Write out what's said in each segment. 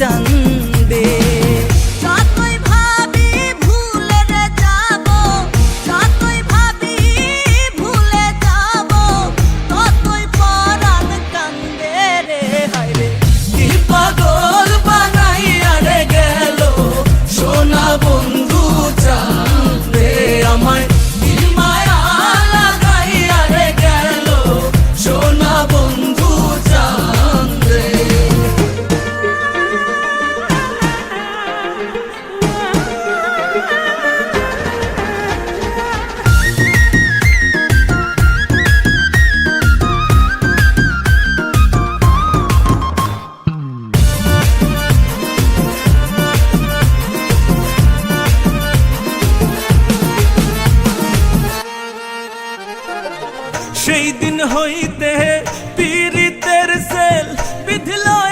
can সেই দিন হইতে পীড়িতের সেল বিধিলয়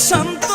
Some.